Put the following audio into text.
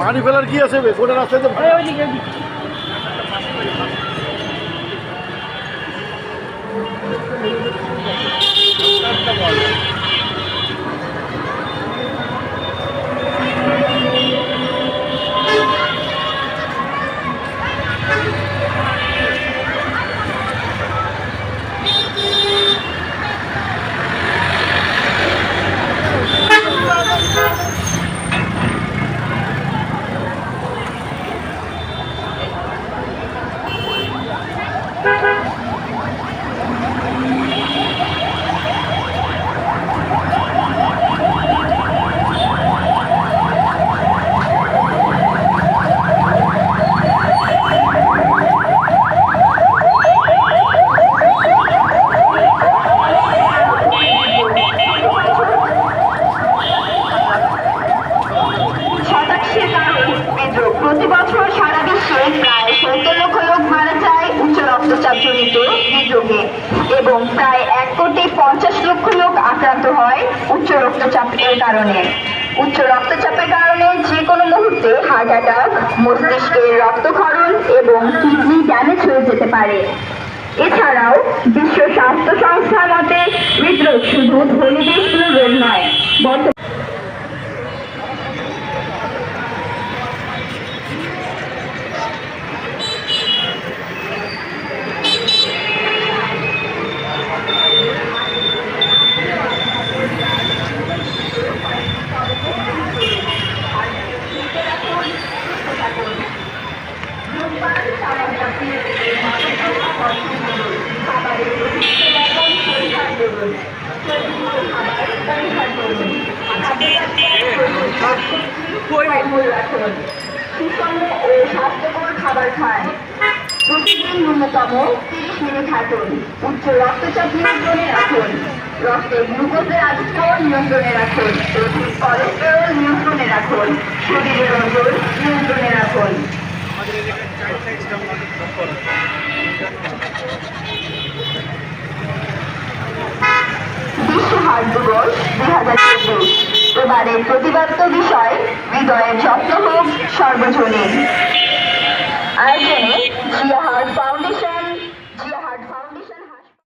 মাটি ফেলার কি আছে গোটা রাস্তায় তো প্রতি বছর সারা বিশ্বে প্রায় সত্তর লক্ষ লোক মারা যায় উচ্চ রক্তচাপজনিত হৃদরোগে এবং প্রায় এক কোটি পঞ্চাশ লক্ষ লোক আক্রান্ত হয় উচ্চ রক্তচাপের কারণে। উচ্চ রক্তচাপের কারণে যে কোনো মুহূর্তে হার্ট অ্যাটাক মস্তিষ্কের রক্তক্ষরণ এবং কিডনি ড্যামেজ হয়ে যেতে পারে। এছাড়াও বিশ্ব স্বাস্থ্য সংস্থা মতে হৃদরোগ শুধু ধনী দেশগুলোর রোগ নয় বর্তমানে ফলমূল রাখুন স্বাস্থ্যকর খাবার খান প্রতিদিন ন্যূনতম তিরিশ মিনিট উচ্চ রক্তচাপ নিয়ন্ত্রণে রাখুন রক্তে গ্লুকোজের আধিক্য নিয়ন্ত্রণে রাখুন কোলেস্টেরল নিয়ন্ত্রণে রাখুন শরীরের ওজন নিয়ন্ত্রণে বিশ্ব দিবস দুই হাজার চব্বিশ এবারের প্রতিবাদ্য বিষয় হৃদয়ের যত্ন হোক সর্বজনীন। আয়োজনে জিয়া